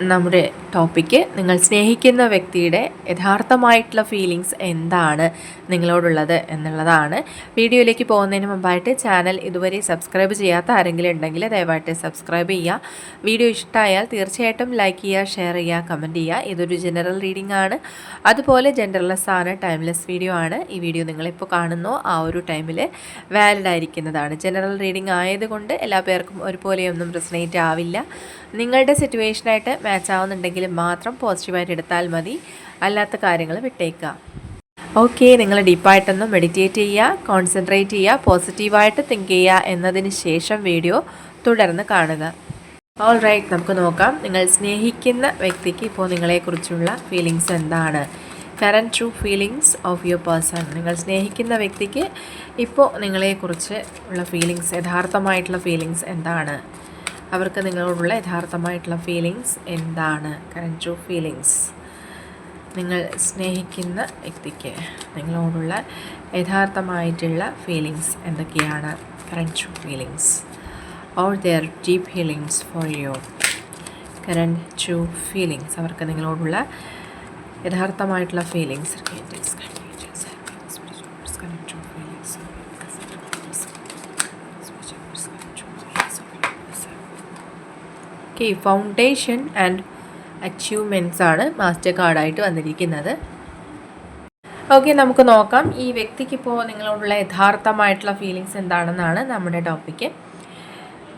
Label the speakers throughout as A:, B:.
A: നമ്മുടെ ടോപ്പിക്ക് നിങ്ങൾ സ്നേഹിക്കുന്ന വ്യക്തിയുടെ യഥാർത്ഥമായിട്ടുള്ള ഫീലിങ്സ് എന്താണ് നിങ്ങളോടുള്ളത് എന്നുള്ളതാണ്. വീഡിയോയിലേക്ക് പോകുന്നതിന് മുമ്പായിട്ട് ചാനൽ ഇതുവരെ സബ്സ്ക്രൈബ് ചെയ്യാത്ത ആരെങ്കിലും ഉണ്ടെങ്കിൽ ദയവായിട്ട് സബ്സ്ക്രൈബ് ചെയ്യുക. വീഡിയോ ഇഷ്ടമായാൽ തീർച്ചയായിട്ടും ലൈക്ക് ചെയ്യുക ഷെയർ ചെയ്യുക കമന്റ് ചെയ്യുക. ഇതൊരു ജനറൽ റീഡിംഗ് ആണ്. അതുപോലെ ജെൻഡർലെസ് ആണ് ടൈംലെസ് വീഡിയോ ആണ്. ഈ വീഡിയോ നിങ്ങളിപ്പോൾ കാണുന്നോ. ആ ഒരു ടൈമിൽ വാലിഡ് ആയിരിക്കുന്നതാണ്. ജനറൽ റീഡിംഗ് ആയതുകൊണ്ട് എല്ലാ പേർക്കും ഒരുപോലെയൊന്നും റെസനേറ്റ് ആവില്ല. നിങ്ങളുടെ സിറ്റുവേഷനായിട്ട് മാച്ച് ആവുന്നുണ്ടെങ്കിൽ മാത്രം പോസിറ്റീവായിട്ട് എടുത്താൽ മതി. അല്ലാത്ത കാര്യങ്ങൾ വിട്ടേക്കുക. ഓക്കെ നിങ്ങൾ ഡീപ്പായിട്ടൊന്ന് മെഡിറ്റേറ്റ് ചെയ്യുക കോൺസെൻട്രേറ്റ് ചെയ്യുക പോസിറ്റീവായിട്ട് തിങ്ക് ചെയ്യുക എന്നതിന് ശേഷം വീഡിയോ തുടർന്ന് കാണുക. ഓൾ റൈറ്റ് നമുക്ക് നോക്കാം. നിങ്ങൾ സ്നേഹിക്കുന്ന വ്യക്തിക്ക് ഇപ്പോൾ നിങ്ങളെക്കുറിച്ചുള്ള ഫീലിങ്സ് എന്താണ്? Current true feelings of your person നിങ്ങൾ സ്നേഹിക്കുന്ന വ്യക്തിക്ക് ഇപ്പോൾ നിങ്ങളെക്കുറിച്ച് ഉള്ള ഫീലിങ്സ് യഥാർത്ഥമായിട്ടുള്ള ഫീലിങ്സ് എന്താണ്? അവർക്ക് നിങ്ങളോടുള്ള യഥാർത്ഥമായിട്ടുള്ള ഫീലിങ്സ് എന്താണ്? കറന്റ് ട്രൂ ഫീലിങ്സ് നിങ്ങൾ സ്നേഹിക്കുന്ന വ്യക്തിക്ക് നിങ്ങളോടുള്ള യഥാർത്ഥമായിട്ടുള്ള ഫീലിങ്സ് എന്തൊക്കെയാണ്? Current true feelings or their deep feelings for you current true feelings അവർക്ക് നിങ്ങളോടുള്ള യഥാർത്ഥമായിട്ടുള്ള feelings okay foundation and achievements ആണ് മാസ്റ്റർ കാർഡായിട്ട് വന്നിരിക്കുന്നത്. ഓക്കെ നമുക്ക് നോക്കാം. ഈ വ്യക്തിക്ക് ഇപ്പോൾ നിങ്ങളോടുള്ള യഥാർത്ഥമായിട്ടുള്ള ഫീലിങ്സ് എന്താണെന്നാണ് നമ്മുടെ ടോപ്പിക്ക്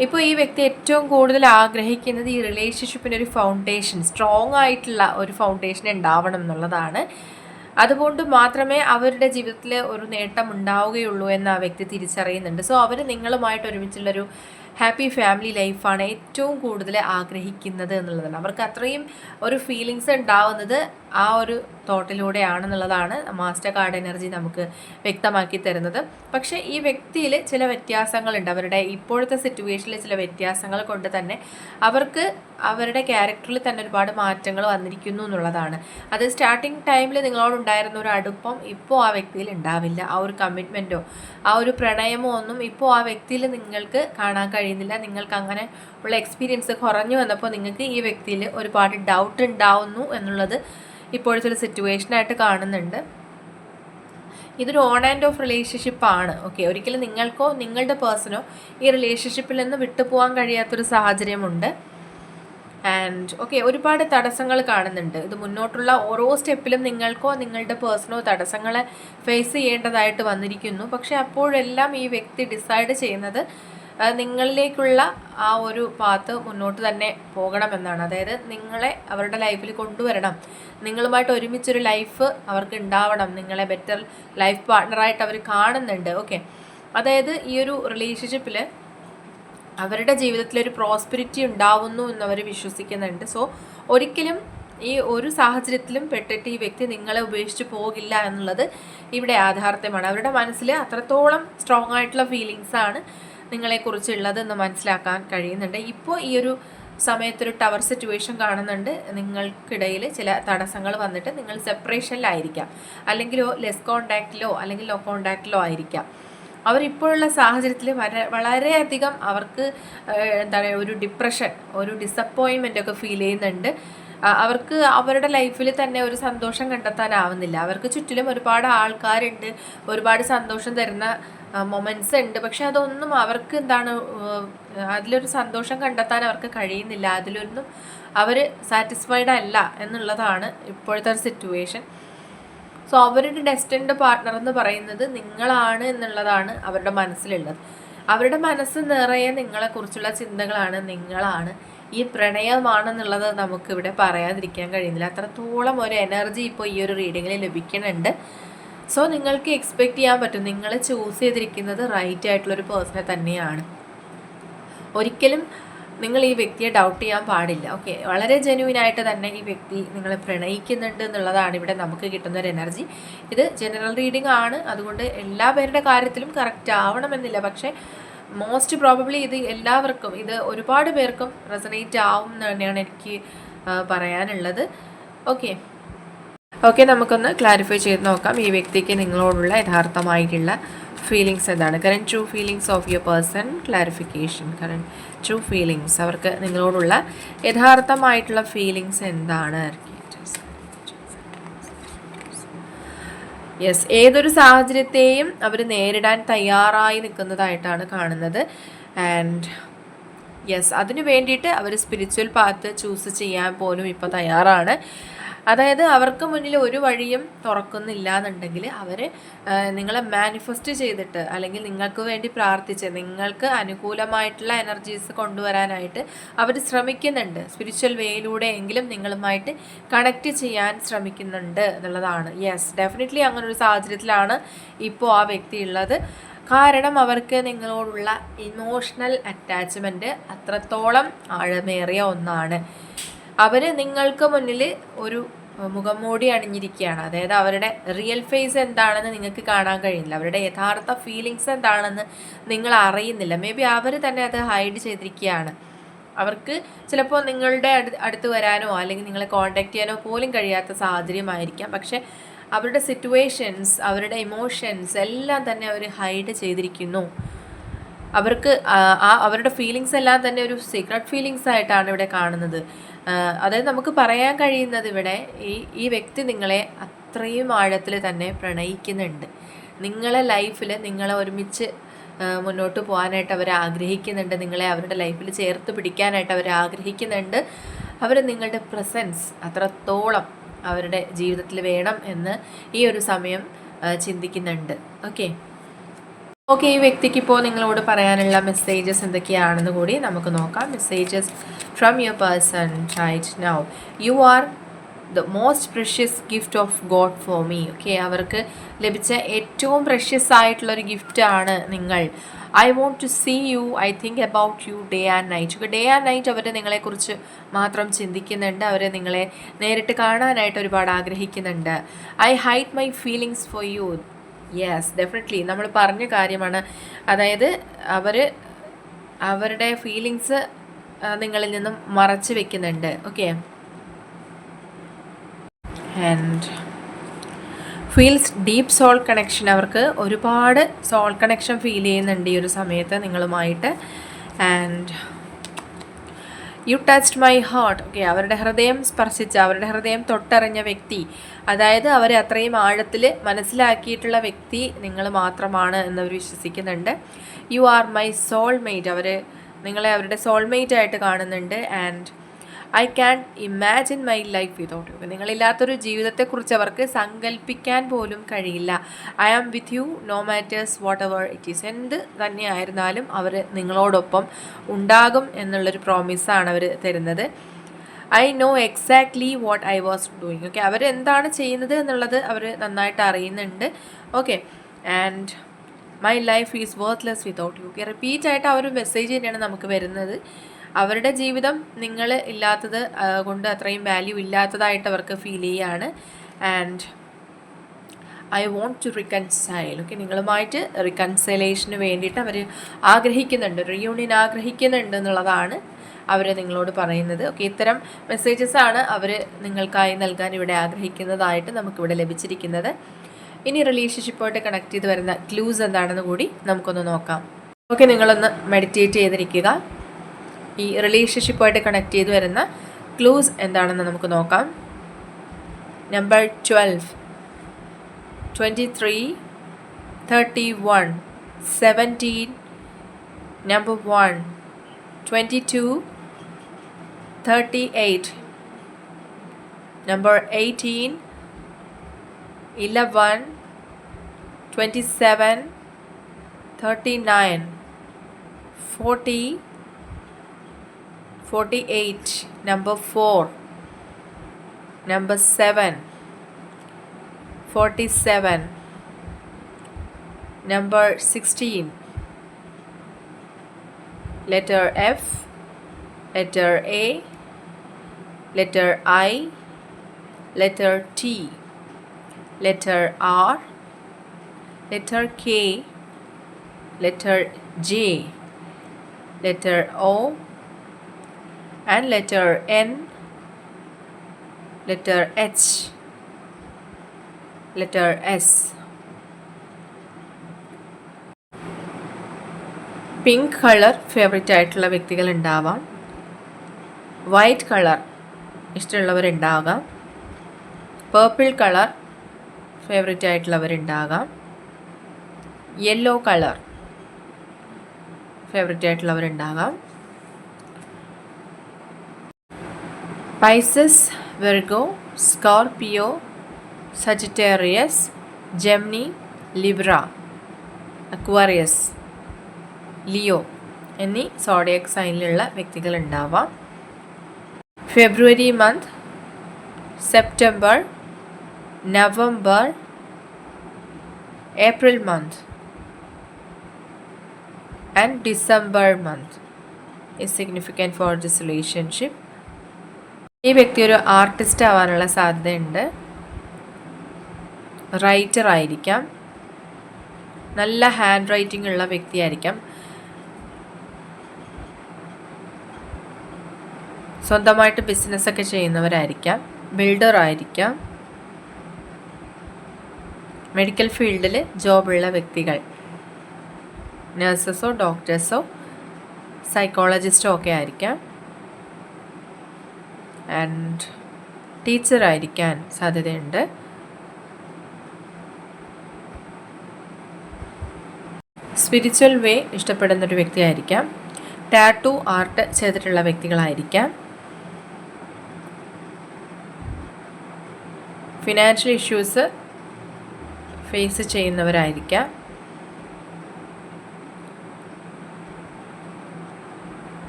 A: ഇപ്പോൾ ഈ വ്യക്തി ഏറ്റവും കൂടുതൽ ആഗ്രഹിക്കുന്നത് ഈ റിലേഷൻഷിപ്പിന്റെ ഒരു ഫൗണ്ടേഷൻ സ്ട്രോങ് ആയിട്ടുള്ള ഒരു ഫൗണ്ടേഷൻ ഉണ്ടാവണം എന്നുള്ളതാണ്. അതുകൊണ്ട് മാത്രമേ അവരുടെ ജീവിതത്തിൽ ഒരു നേട്ടം ഉണ്ടാവുകയുള്ളൂ എന്ന് ആ വ്യക്തി തിരിച്ചറിയുന്നുണ്ട്. സോ അവർ നിങ്ങളുമായിട്ട് ഒരുമിച്ചുള്ളൊരു ഹാപ്പി ഫാമിലി ലൈഫാണ് ഏറ്റവും കൂടുതൽ ആഗ്രഹിക്കുന്നത് എന്നുള്ളതാണ്. അവർക്ക് അത്രയും ഒരു ഫീലിങ്സ് ഉണ്ടാവുന്നത് ആ ഒരു തോട്ടിലൂടെയാണെന്നുള്ളതാണ് മാസ്റ്റർ കാർഡ് എനർജി നമുക്ക് വ്യക്തമാക്കി തരുന്നത്. പക്ഷേ ഈ വ്യക്തിയിൽ ചില വ്യത്യാസങ്ങളുണ്ട്. അവരുടെ ഇപ്പോഴത്തെ സിറ്റുവേഷനിൽ ചില വ്യത്യാസങ്ങൾ കൊണ്ട് തന്നെ അവർക്ക് അവരുടെ ക്യാരക്ടറിൽ തന്നെ ഒരുപാട് മാറ്റങ്ങൾ വന്നിരിക്കുന്നു എന്നുള്ളതാണ്. അത് സ്റ്റാർട്ടിങ് ടൈമിൽ നിങ്ങളോടുണ്ടായിരുന്ന ഒരു അടുപ്പം ഇപ്പോൾ ആ വ്യക്തിയിൽ ഉണ്ടാവില്ല. ആ ഒരു കമ്മിറ്റ്മെന്റോ ആ ഒരു പ്രണയമോ ഒന്നും ഇപ്പോൾ ആ വ്യക്തിയിൽ നിങ്ങൾക്ക് കാണാൻ കഴിയുന്നില്ല നിങ്ങൾക്ക് അങ്ങനെ ഉള്ള എക്സ്പീരിയൻസ് കുറഞ്ഞു വന്നപ്പോൾ നിങ്ങൾക്ക് ഈ വ്യക്തിയിൽ ഒരുപാട് ഡൗട്ട് ഉണ്ടാവുന്നു എന്നുള്ളത് ഇപ്പോഴത്തെ ഒരു സിറ്റുവേഷനായിട്ട് കാണുന്നുണ്ട്. ഇതൊരു ഓൺ ആൻഡ് ഓഫ് റിലേഷൻഷിപ്പ് ആണ്. ഓക്കെ ഒരിക്കലും നിങ്ങൾക്കോ നിങ്ങളുടെ പേഴ്സണോ ഈ റിലേഷൻഷിപ്പിൽ നിന്ന് വിട്ടുപോകാൻ കഴിയാത്തൊരു സാഹചര്യമുണ്ട്. ആൻഡ് ഓക്കെ ഒരുപാട് തടസ്സങ്ങൾ കാണുന്നുണ്ട്. ഇത് മുന്നോട്ടുള്ള ഓരോ സ്റ്റെപ്പിലും നിങ്ങൾക്കോ നിങ്ങളുടെ പേഴ്സണോ തടസ്സങ്ങളെ ഫേസ് ചെയ്യേണ്ടതായിട്ട് വന്നിരിക്കുന്നു. പക്ഷെ അപ്പോഴെല്ലാം ഈ വ്യക്തി ഡിസൈഡ് ചെയ്യുന്നത് നിങ്ങളിലേക്കുള്ള ആ ഒരു പാത്ത് മുന്നോട്ട് തന്നെ പോകണമെന്നാണ്. അതായത് നിങ്ങളെ അവരുടെ ലൈഫിൽ കൊണ്ടുവരണം. നിങ്ങളുമായിട്ട് ഒരുമിച്ചൊരു ലൈഫ് അവർക്ക് ഉണ്ടാവണം നിങ്ങളെ ബെറ്റർ ലൈഫ് പാർട്ട്ണറായിട്ട് അവർ കാണുന്നുണ്ട്. ഓക്കെ അതായത് ഈ ഒരു റിലേഷൻഷിപ്പിൽ അവരുടെ ജീവിതത്തിൽ ഒരു പ്രോസ്പെരിറ്റി ഉണ്ടാവുന്നു എന്നവർ വിശ്വസിക്കുന്നുണ്ട്. സോ ഒരിക്കലും ഈ ഒരു സാഹചര്യത്തിലും പെട്ടിട്ട് ഈ വ്യക്തി നിങ്ങളെ ഉപേക്ഷിച്ച് പോകില്ല എന്നുള്ളത് ഇവിടെ യാഥാർത്ഥ്യമാണ്. അവരുടെ മനസ്സിൽ അത്രത്തോളം സ്ട്രോങ് ആയിട്ടുള്ള ഫീലിങ്സ് ആണ്. നിങ്ങളെക്കുറിച്ചുള്ളതെന്ന് മനസ്സിലാക്കാൻ കഴിയുന്നുണ്ട്. ഇപ്പോൾ ഈ ഒരു സമയത്തൊരു ടവർ സിറ്റുവേഷൻ കാണുന്നുണ്ട്. നിങ്ങൾക്കിടയിൽ ചില തടസ്സങ്ങൾ വന്നിട്ട് നിങ്ങൾ സെപ്പറേഷനിലായിരിക്കാം അല്ലെങ്കിലോ ലെസ് കോണ്ടാക്റ്റിലോ അല്ലെങ്കിൽ ലോ കോണ്ടാക്റ്റിലോ ആയിരിക്കാം. അവരിപ്പോഴുള്ള സാഹചര്യത്തിൽ വളരെയധികം അവർക്ക് എന്താ പറയുക ഒരു ഡിപ്രഷൻ ഒരു ഡിസപ്പോയിൻമെന്റ് ഒക്കെ ഫീൽ ചെയ്യുന്നുണ്ട് അവർക്ക് അവരുടെ ലൈഫിൽ തന്നെ ഒരു സന്തോഷം കണ്ടെത്താനാവുന്നില്ല. അവർക്ക് ചുറ്റിലും ഒരുപാട് ആൾക്കാരുണ്ട്. ഒരുപാട് സന്തോഷം തരുന്ന മൊമെന്റ്സ് ഉണ്ട്. പക്ഷെ അതൊന്നും അവർക്ക് എന്താണ് അതിലൊരു സന്തോഷം കണ്ടെത്താൻ അവർക്ക് കഴിയുന്നില്ല. അതിലൊന്നും അവർ സാറ്റിസ്ഫൈഡ് അല്ല എന്നുള്ളതാണ് ഇപ്പോഴത്തെ ഒരു സിറ്റുവേഷൻ സോ അവരുടെ ഡെസ്റ്റിൻഡ് പാർട്ട്ണർ എന്ന് പറയുന്നത് നിങ്ങളാണ് എന്നുള്ളതാണ് അവരുടെ മനസ്സിലുള്ളത്. അവരുടെ മനസ്സ് നിറയെ നിങ്ങളെക്കുറിച്ചുള്ള ചിന്തകളാണ്. നിങ്ങളാണ് ഈ പ്രണയമാണെന്നുള്ളത് നമുക്കിവിടെ പറയാതിരിക്കാൻ കഴിയുന്നില്ല. അത്രത്തോളം ഒരു എനർജി ഇപ്പോൾ ഈ ഒരു റീഡിങ്ങിൽ ലഭിക്കുന്നുണ്ട്. സോ നിങ്ങൾക്ക് എക്സ്പെക്റ്റ് ചെയ്യാൻ പറ്റും. നിങ്ങൾ ചൂസ് ചെയ്തിരിക്കുന്നത് റൈറ്റ് ആയിട്ടുള്ളൊരു പേഴ്സണെ തന്നെയാണ്. ഒരിക്കലും നിങ്ങൾ ഈ വ്യക്തിയെ ഡൗട്ട് ചെയ്യാൻ പാടില്ല. ഓക്കെ വളരെ ജെന്യൂൻ ആയിട്ട് തന്നെ ഈ വ്യക്തി നിങ്ങളെ പ്രണയിക്കുന്നുണ്ട് എന്നുള്ളതാണ് ഇവിടെ നമുക്ക് കിട്ടുന്ന ഒരു എനർജി ഇത് ജനറൽ റീഡിംഗ് ആണ്. അതുകൊണ്ട് എല്ലാ പേരുടെ കാര്യത്തിലും കറക്റ്റ് ആവണമെന്നില്ല. പക്ഷേ മോസ്റ്റ് പ്രോബബ്ലി ഇത് എല്ലാവർക്കും ഇത് ഒരുപാട് പേർക്കും റെസനേറ്റ് ആവും എന്ന് തന്നെയാണ് എനിക്ക് പറയാനുള്ളത്. ഓക്കെ ഓക്കെ നമുക്കൊന്ന് ക്ലാരിഫൈ ചെയ്ത് നോക്കാം. ഈ വ്യക്തിക്ക് നിങ്ങളോടുള്ള യഥാർത്ഥമായിട്ടുള്ള ഫീലിങ്സ് എന്താണ്? Current true feelings of your person clarification current true feelings അവർക്ക് നിങ്ങളോടുള്ള യഥാർത്ഥമായിട്ടുള്ള ഫീലിങ്സ് എന്താണ്? യെസ് ഏതൊരു സാഹചര്യത്തെയും അവർ നേരിടാൻ തയ്യാറായി നിൽക്കുന്നതായിട്ടാണ് കാണുന്നത്. ആൻഡ് യെസ് അതിനു വേണ്ടിയിട്ട് അവർ സ്പിരിച്വൽ പാത്ത് ചൂസ് ചെയ്യാൻ പോലും ഇപ്പോൾ തയ്യാറാണ്. അതായത് അവർക്ക് മുന്നിൽ ഒരു വഴിയും തുറക്കുന്നില്ല എന്നുണ്ടെങ്കിൽ അവർ നിങ്ങളെ മാനിഫെസ്റ്റ് ചെയ്തിട്ട് അല്ലെങ്കിൽ നിങ്ങൾക്ക് വേണ്ടി പ്രാർത്ഥിച്ച് നിങ്ങൾക്ക് അനുകൂലമായിട്ടുള്ള എനർജീസ് കൊണ്ടുവരാനായിട്ട് അവർ ശ്രമിക്കുന്നുണ്ട്. സ്പിരിച്വൽ വേയിലൂടെ എങ്കിലും നിങ്ങളുമായിട്ട് കണക്റ്റ് ചെയ്യാൻ ശ്രമിക്കുന്നുണ്ട് എന്നുള്ളതാണ്. യെസ് ഡെഫിനറ്റ്ലി അങ്ങനെ ഒരു സാഹചര്യത്തിലാണ് ഇപ്പോൾ ആ വ്യക്തി ഉള്ളത്. കാരണം അവർക്ക് നിങ്ങളോടുള്ള ഇമോഷണൽ അറ്റാച്ച്മെന്റ് അത്രത്തോളം ആഴമേറിയ ഒന്നാണ്. അവർ നിങ്ങൾക്ക് മുന്നിൽ ഒരു മുഖംമൂടി അണിഞ്ഞിരിക്കുകയാണ്. അതായത് അവരുടെ റിയൽ ഫേസ് എന്താണെന്ന് നിങ്ങൾക്ക് കാണാൻ കഴിയുന്നില്ല അവരുടെ യഥാർത്ഥ ഫീലിങ്സ് എന്താണെന്ന് നിങ്ങൾ അറിയുന്നില്ല. മേ ബി അവർ തന്നെ അത് ഹൈഡ് ചെയ്തിരിക്കുകയാണ്. അവർക്ക് ചിലപ്പോൾ നിങ്ങളുടെ അടുത്ത് വരാനോ അല്ലെങ്കിൽ നിങ്ങളെ കോണ്ടാക്ട് ചെയ്യാനോ പോലും കഴിയാത്ത സാഹചര്യമായിരിക്കാം. പക്ഷെ അവരുടെ സിറ്റുവേഷൻസ് അവരുടെ ഇമോഷൻസ് എല്ലാം തന്നെ അവർ ഹൈഡ് ചെയ്തിരിക്കുന്നു. അവർക്ക് ആ അവരുടെ ഫീലിങ്സ് എല്ലാം തന്നെ ഒരു സീക്രട്ട് ഫീലിങ്സ് ആയിട്ടാണ് ഇവിടെ കാണുന്നത്. അതായത് നമുക്ക് പറയാൻ കഴിയുന്നത് ഇവിടെ ഈ ഈ വ്യക്തി നിങ്ങളെ അത്രയും ആഴത്തിൽ തന്നെ പ്രണയിക്കുന്നുണ്ട്. നിങ്ങളെ ലൈഫിൽ നിങ്ങളെ ഒരുമിച്ച് മുന്നോട്ട് പോകാനായിട്ട് അവർ ആഗ്രഹിക്കുന്നുണ്ട്. നിങ്ങളെ അവരുടെ ലൈഫിൽ ചേർത്ത് പിടിക്കാനായിട്ട് അവർ ആഗ്രഹിക്കുന്നുണ്ട്. അവർ നിങ്ങളുടെ പ്രസൻസ് അത്രത്തോളം അവരുടെ ജീവിതത്തിൽ വേണം എന്ന് ഈ ഒരു സമയം ചിന്തിക്കുന്നുണ്ട്. ഓക്കെ? ഓക്കെ ഈ വ്യക്തിക്ക് ഇപ്പോൾ നിങ്ങളോട് പറയാനുള്ള മെസ്സേജസ് എന്തൊക്കെയാണെന്ന് കൂടി നമുക്ക് നോക്കാം. Messages from your person right now you are the most precious gift of God for me okay അവർക്ക് ലഭിച്ച ഏറ്റവും പ്രഷ്യസ് ആയിട്ടുള്ളൊരു ഗിഫ്റ്റാണ് നിങ്ങൾ. I want to see you I think about you day and night okay day and night അവർ നിങ്ങളെക്കുറിച്ച് മാത്രം ചിന്തിക്കുന്നുണ്ട് അവർ നിങ്ങളെ നേരിട്ട് കാണാനായിട്ട് ഒരുപാട് ആഗ്രഹിക്കുന്നുണ്ട്. I hide my feelings for you yes definitely നമ്മൾ പറഞ്ഞ കാര്യമാണ്. അതായത് അവർ അവരുടെ ഫീലിങ്സ് നിങ്ങളിൽ നിന്നും മറച്ചു വെക്കുന്നുണ്ട്. Okay and feels deep soul connection അവർക്ക് ഒരുപാട് സോൾ കണക്ഷൻ ഫീൽ ചെയ്യുന്നുണ്ട് ഈ ഒരു സമയത്ത് നിങ്ങളുമായിട്ട്. And you touched my heart okay അവരുടെ ഹൃദയം സ്പർശിച്ച അവരുടെ ഹൃദയം തൊട്ടറിഞ്ഞ വ്യക്തി. അതായത് അവരെ അത്രയും ആഴത്തിൽ മനസ്സിലാക്കിയിട്ടുള്ള വ്യക്തി നിങ്ങൾ മാത്രമാണ് എന്നവർ വിശ്വസിക്കുന്നുണ്ട്. യു ആർ മൈ സോൾമേറ്റ് അവർ നിങ്ങളെ അവരുടെ സോൾമേറ്റ് ആയിട്ട് കാണുന്നുണ്ട്. And I can imagine my life without you നിങ്ങളില്ലാത്തൊരു ജീവിതത്തെക്കുറിച്ച് അവർക്ക് സങ്കല്പിക്കാൻ പോലും കഴിയില്ല. I am with you no matters whatever it is എന്ത് തന്നെയായിരുന്നാലും അവർ നിങ്ങളോടൊപ്പം ഉണ്ടാകും എന്നുള്ളൊരു പ്രോമിസാണ് അവർ തരുന്നത്. I know exactly what I was doing okay അവർ എന്താണ് ചെയ്യുന്നത് എന്നുള്ളത് അവർ നന്നായിട്ട് അറിയുന്നുണ്ട്. Okay and my life is worthless without you okay repeat ആയിട്ട് ആ ഒരു മെസ്സേജ് തന്നെയാണ് നമുക്ക് വരുന്നത്. അവരുടെ ജീവിതം നിങ്ങൾ ഇല്ലാത്തത് കൊണ്ട് അത്രയും വാല്യൂ ഇല്ലാത്തതായിട്ട് അവർക്ക് ഫീൽ ചെയ്യാണ്. And I want to reconcile okay നിങ്ങളുമായിട്ട് റിക്കൺസൈലേഷന് വേണ്ടിയിട്ട് അവർ ആഗ്രഹിക്കുന്നുണ്ട്. റിയൂണിയൻ ആഗ്രഹിക്കുന്നുണ്ട് എന്നുള്ളതാണ് അവർ നിങ്ങളോട് പറയുന്നത്. ഓക്കെ ഇത്തരം മെസ്സേജസ് ആണ് അവർ നിങ്ങൾക്കായി നൽകാൻ ഇവിടെ ആഗ്രഹിക്കുന്നതായിട്ട് നമുക്കിവിടെ ലഭിച്ചിരിക്കുന്നത്. ഇനി റിലേഷൻഷിപ്പായിട്ട് കണക്ട് ചെയ്ത് വരുന്ന ക്ലൂസ് എന്താണെന്ന് കൂടി നമുക്കൊന്ന് നോക്കാം. ഓക്കെ നിങ്ങളൊന്ന് മെഡിറ്റേറ്റ് ചെയ്തിരിക്കുക. ഈ റിലേഷൻഷിപ്പായിട്ട് കണക്ട് ചെയ്ത് വരുന്ന ക്ലൂസ് എന്താണെന്ന് നമുക്ക് നോക്കാം. Number twelve twenty three thirty one seventeen number one twenty two thirty eight number eighteen eleven twenty seven thirty nine forty 48 number 4 number 7 47 number 16 letter F letter A letter I letter T letter R letter K letter J letter O and letter N, letter H, letter S. Pink colour favourite ആയിട്ടുള്ള വ്യക്തികൾ ഉണ്ടാവാം white colour ഇഷ്ടമുള്ളവരുണ്ടാകാം. Purple colour favourite ആയിട്ടുള്ളവരുണ്ടാകാം. Yellow colour favourite ആയിട്ടുള്ളവരുണ്ടാകാം. Pisces Virgo Scorpio Sagittarius Gemini Libra Aquarius Leo എന്നീ zodiac സൈനിലുള്ള വ്യക്തികൾ ഉണ്ടാവാം. February month September November April month and December month is significant for this relationship. ഈ വ്യക്തി ഒരു artist ആവാനുള്ള സാധ്യതയുണ്ട്. റൈറ്റർ ആയിരിക്കാം. നല്ല ഹാൻഡ് റൈറ്റിംഗ് ഉള്ള വ്യക്തിയായിരിക്കാം സ്വന്തമായിട്ട് ബിസിനസ്സൊക്കെ ചെയ്യുന്നവരായിരിക്കാം. ബിൽഡർ ആയിരിക്കാം. മെഡിക്കൽ ഫീൽഡിൽ ജോബുള്ള വ്യക്തികൾ. നഴ്സസോ ഡോക്ടേഴ്സോ സൈക്കോളജിസ്റ്റോ ഒക്കെ ആയിരിക്കാം. ആൻഡ് ടീച്ചറായിരിക്കാൻ സാധ്യതയുണ്ട്. സ്പിരിച്വൽ വേ ഇഷ്ടപ്പെടുന്ന ഒരു വ്യക്തിയായിരിക്കാം. ടാറ്റു ആർട്ട് ചെയ്തിട്ടുള്ള വ്യക്തികളായിരിക്കാം. ഫിനാൻഷ്യൽ ഇഷ്യൂസ് ഫേസ് ചെയ്യുന്നവരായിരിക്കാം.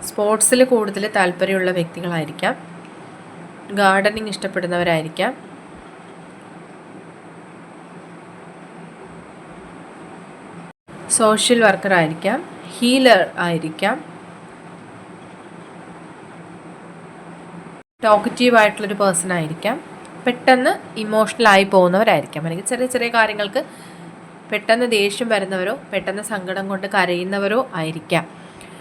A: സ്പോർട്സിൽ കൂടുതൽ താല്പര്യമുള്ള വ്യക്തികളായിരിക്കാം. ഗാർഡനിങ് ഇഷ്ടപ്പെടുന്നവരായിരിക്കാം. സോഷ്യൽ വർക്കർ ആയിരിക്കാം ഹീലർ ആയിരിക്കാം. ടോക്കറ്റീവ് ആയിട്ടുള്ളൊരു പേഴ്സൺ ആയിരിക്കാം. പെട്ടെന്ന് ഇമോഷണലായി പോകുന്നവരായിരിക്കാം. അല്ലെങ്കിൽ ചെറിയ ചെറിയ കാര്യങ്ങൾക്ക് പെട്ടെന്ന് ദേഷ്യം വരുന്നവരോ പെട്ടെന്ന് സങ്കടം കൊണ്ട് കരയുന്നവരോ ആയിരിക്കാം.